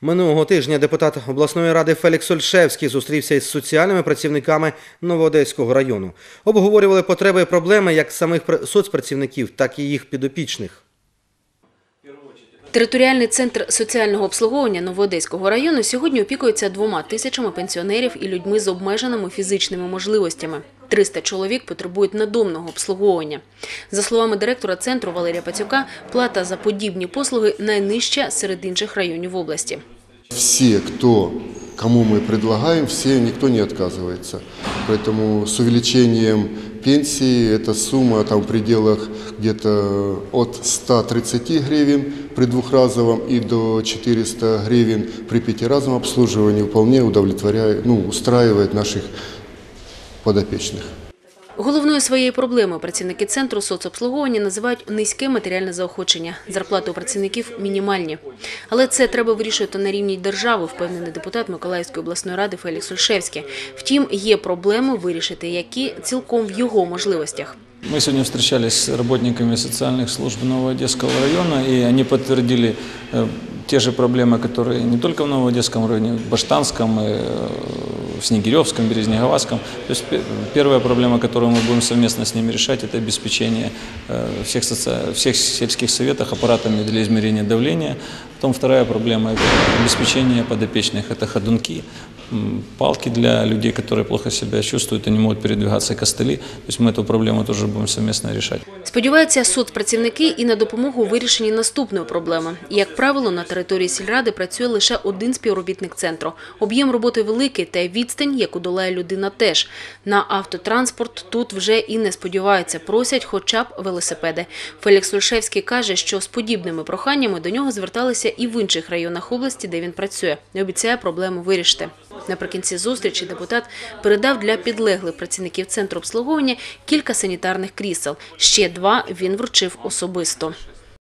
Минулого тижня депутат обласної ради Фелікс Ольшевський зустрівся із соціальними працівниками Новоодеського району. Обговорювали потреби і проблеми як самих соцпрацівників, так і їх підопічних. Територіальний центр соціального обслуговування Новоодеського району сьогодні опікується двома тисячами пенсіонерів і людьми з обмеженими фізичними можливостями. 300 чоловік потребують надомного обслуговування. За словами директора центру Валерія Пацюка, плата за подібні послуги найнижча серед інших районів області. Все, кто, кому мы предлагаем, все, никто не отказывается. Поэтому с увеличением пенсии эта сумма там в пределах где-то от 130 гривен при двухразовом и до 400 гривен при пятиразовом обслуживании вполне удовлетворяет, ну, устраивает наших подопечных. Головною своєю проблемою працівники центру соцобслуговування називають низьке матеріальне заохочення. Зарплати у працівників мінімальні. Але це треба вирішувати на рівні держави, впевнений депутат Миколаївської обласної ради Фелікс Ольшевський. Втім, є проблеми вирішити, які цілком в його можливостях. Мы сегодня встречались с работниками социальных служб Новоодесского района, и они подтвердили э, те же проблемы, которые не только в Новоодесском районе, в Баштанском, и, э, в Снегиревском, Березнеговском. То есть пе- первая проблема, которую мы будем совместно с ними решать, это обеспечение э, всех, соци- всех сельских советах аппаратами для измерения давления. Потом вторая проблема – это обеспечение подопечных, это ходунки, палки для людей, которые плохо себя чувствуют и не могут передвигаться, костыли. То есть мы эту проблему тоже будем совместно решать. Сподіваються соцпрацівники і на допомогу у вирішенні наступної проблеми. Як правило, на території сільради працює лише один співробітник центру. Об'єм роботи великий, та відстань, яку долає людина, теж. На автотранспорт тут вже і не сподіваються, просять хоча б велосипеди. Фелікс Лушевський каже, що з подібними проханнями до нього зверталися і в інших районах області, де він працює. І обіцяє проблему вирішити. Наприкінці зустрічі депутат передав для підлеглих працівників центру обслуговування кілька санітарних крісел. Ще два він вручив особисто.